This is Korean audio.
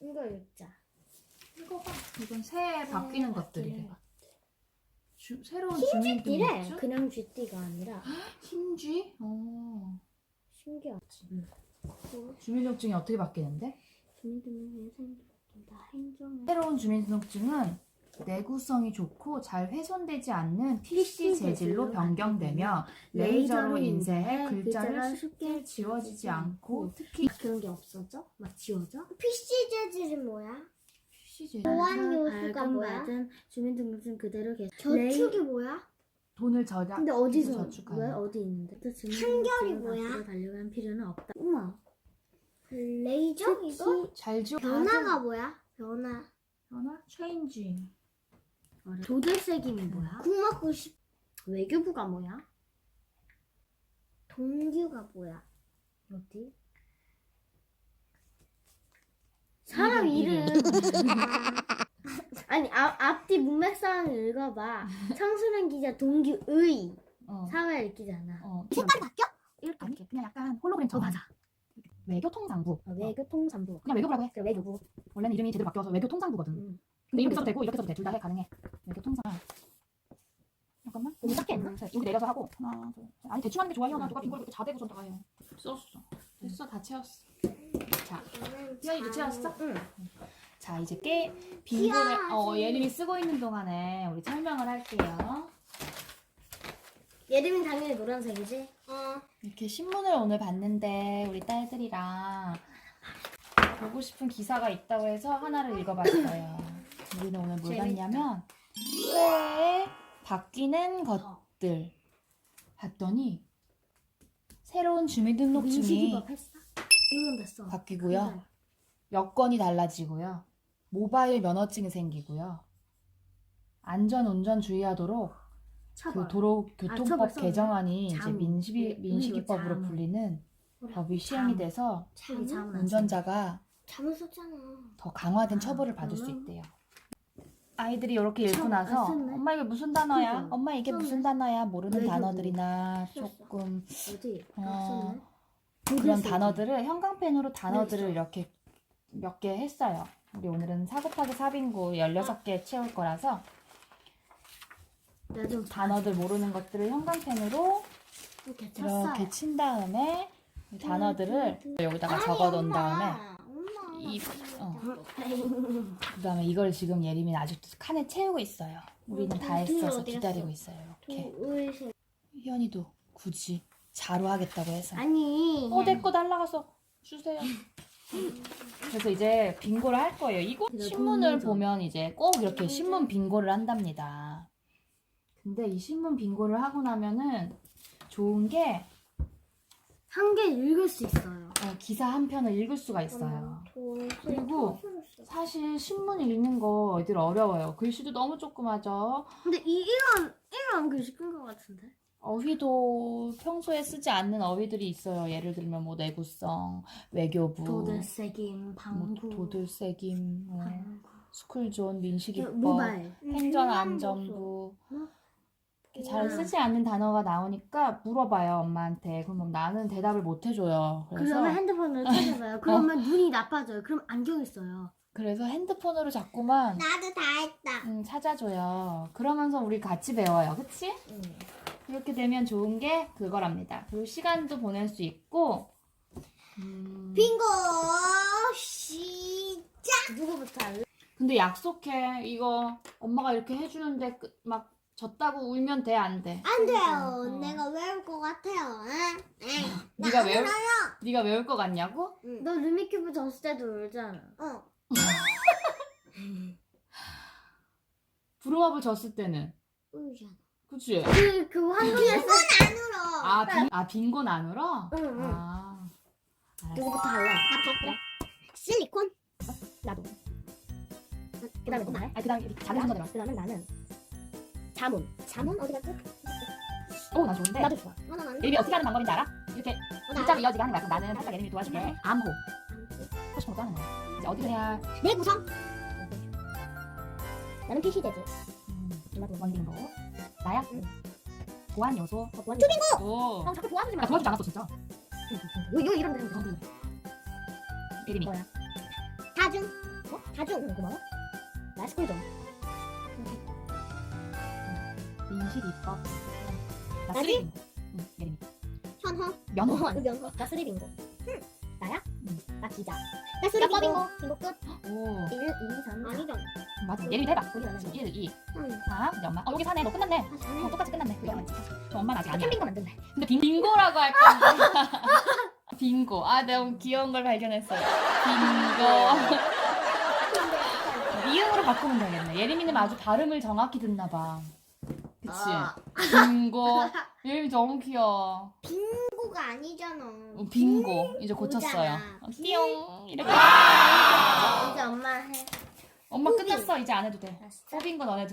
이거 읽자. 이거가 이건 새해 바뀌는 것들이래. 주, 새로운 쥐띠래. 주민등록증? 그냥 쥐띠가 아니라 흰쥐? 어. 신기하지. 주민등록증이 어떻게 바뀌는데? 주민등록에 생긴다. 행정에 새로운 주민등록증은 내구성이 좋고 잘 훼손되지 않는 PC 재질로 변경되며 레이저로 인쇄해 글자를 쉽게 지워지지 않고 특히 그런 게 없어져? 막 지워져? PC 재질은 뭐야? PC 재질 보안 요소가 밝은 뭐야? 주민등록증 그대로 계속. 저축이 뭐야? 돈을 저장 근데 어디서 저축하는 왜 어디 있는데? 또 한결이 뭐야? 달려갈 필요는 없다. 우와. 레이저 이거? 잘 지워 변화가 뭐야? 변화. 변화? 체인지 조들색임이 뭐야? 국 먹고 싶. 외교부가 뭐야? 동규가 뭐야? 어디? 사람 이름. 아니 앞, 앞뒤 문맥상을 읽어봐. 청소년 기자 동규의 어. 사회 읽기잖아. 어. 색깔 바뀌어? 이렇게 아니 그냥 약간 홀로그램처럼 어, 맞아. 외교통상부 어, 외교통상부. 그냥 외교부라고 해 그래 외교부. 원래는 이름이 제대로 바뀌어서 외교통상부거든 음. 근데 이렇게 써도 되고 이렇게 써도 돼 둘다해 가능해 외 교통상 잠깐만 너무 작게 했나? 둘, 셋. 여기 내려서 하고 하나 둘 셋. 아니 대충 하는 게 좋아 희연아 누가 빈걸 그렇게 자대고 전다가 해 썼어 됐어 다 채웠어 자 희연이도 채웠어? 응. 자 이제 깨 빙고를 어 예림이 쓰고 있는 동안에 우리 설명을 할게요 예림이 당연히 노란색이지. 어. 이렇게 신문을 오늘 봤는데 우리 딸들이랑 보고 싶은 기사가 있다고 해서 하나를 읽어봤어요. 우리는 오늘 뭘 재밌다. 봤냐면 새해 바뀌는 것들 봤더니 새로운 주민등록증이 했어? 됐어. 바뀌고요. 여건이 달라지고요. 모바일 면허증이 생기고요. 안전 운전 주의하도록 처벌. 그 도로 처벌 교통법 썼네. 개정안이 이제. 민식이 의- 민식이법으로 자무. 불리는 법이. 시행이 돼서 안 운전자가 썼잖아. 더 강화된 아, 처벌을 받을 수? 있대요. 아이들이 이렇게 읽고 참, 나서 안 썼네. 엄마 이게 무슨 단어야? 그죠? 엄마 이게 처음에. 무슨 단어야? 모르는. 단어들이나 썼어. 조금 어디? 어, 어, 그런 단어들을 현강펜으로 단어들을 있어. 이렇게 몇 개 했어요. 우리 오늘은 4 곱하기 4빙고 16개 채울 거라서 나좀 단어들 모르는 것들을 현강펜으로 이렇게 쳤어. 이렇게 친 다음에 이 단어들을 여기다가 아니, 적어 놓은. 다음에. 이 어. 그다음에 이걸 지금 예림이는 아직도 칸에 채우고 있어요. 우리는 다 했어서 기다리고? 있어요. 이렇게. 희연이도 굳이 자로 하겠다고 해서 아니. 어 내 거 날라가서 주세요. 그래서 이제 빙고를 할 거예요. 이거 신문을. 보면 이제 꼭 이렇게 신문 빙고를 한답니다. 근데 이 신문 빙고를 하고 나면은 좋은 게 한 개 읽을 수 있어요. 어, 기사 한 편을 읽을 수가 있어요. 그리고 사실 신문 읽는 거 애들 어려워요. 글씨도 너무 조그마죠. 근데 이 이런 이런 글씨 끈것 같은데. 어휘도 평소에 쓰지 않는 어휘들이 있어요. 예를 들면 뭐 내구성, 외교부, 도들새김, 뭐 방구, 도들새김, 뭐 방구. 스쿨존, 민식이법, 모바일. 행정안전부 이렇게 잘 쓰지 않는 단어가 나오니까 물어봐요 엄마한테. 그러면 나는 대답을 못 해줘요. 그래서 그러면 핸드폰으로 찾아봐요. 그러면 눈이 나빠져요. 그럼 안경을 써요. 그래서 핸드폰으로 자꾸만 나도 다 했다. 음, 찾아줘요. 그러면서 우리 같이 배워요. 그치? 이렇게 되면 좋은 게 그거랍니다. 그리고 시간도 보낼 수 있고 음, 빙고 시작. 누구부터 할래? 근데 약속해. 이거 엄마가 이렇게 해주는데 그- 막 졌다고 울면 돼? 안 돼? 안 돼요. 어. 내가 외울 것 같아요. 응? 응. 네가 나 외울. 네가 외울 것 같냐고? 응. 너 루미큐브 졌을 때도 울잖아. 어. 부루마블 졌을 때는 울잖아. 그치? 그, 그 환경에서. 안 울어. 아, 빙, 아 빙고 안 울어? 응, 응. 아 알았어. 누구부터 할래? 나 볼게. 실리콘. 나도. 그 다음에 또 말? 아, 그 다음에 자기 한 번에 그 다음에 나는 자문. 자문 어디 갔지? 오, 나 좋은데? 나도 좋아. 어, 나 안. 예림이 어떻게 하는 방법인지 알아? 이렇게 어, 나 글자가 이어지게 하는 거야. 그럼 나는 살짝 예림이 도와줄게. 암호. 하고 싶은 것도 하는 거야. 이제 어디를 해야 내 구성. 나는 PC 재질. 음, 나도 원빙고. 나야? 응. 보안 요소. 어, 보안. 오. 어, 자꾸 도와주지 마. 나 도와주지 않았어, 진짜. 이거, 이거 이런 데는 어, 그래. 예림이. 뭐야? 다중. 다중. 고마워. 라스쿨 좀. 민식 입법. 나 나지? 쓰레기. 응, 예림이. 현허. 면허. 면허. 나 쓰리 빙고. 나야? 응. 나 기자. 나 수리 빙고. 끝. 오, 1, 2, 3, 4. 아니잖아. 맞아. 예림이 해봐. 거기 나는 1, 2, 응. 4, 이제 엄마. 어, 여기 4네. 너 끝났네. 아, 잘해. 어, 똑같이 끝났네. 그럼 엄마는 아직 아니야. 캠핑거 만든대. 근데 빙, 빙고라고 할 건데. 빙고. 아, 너무 귀여운 걸 발견했어요. 빙고. 이응으로 바꾸면 되겠네. 예림이는 아주 발음을 정확히 듣나 봐. 그치? 아. 빙고. 예림이 너무 귀여워. 빙고가 아니잖아. 어, 빙고. 이제 고쳤어요. 어, 띠용. 이렇게. 이제 엄마 해. 엄마 끝났어. 이제 안 해도 돼. 알았어. 호빙고 너네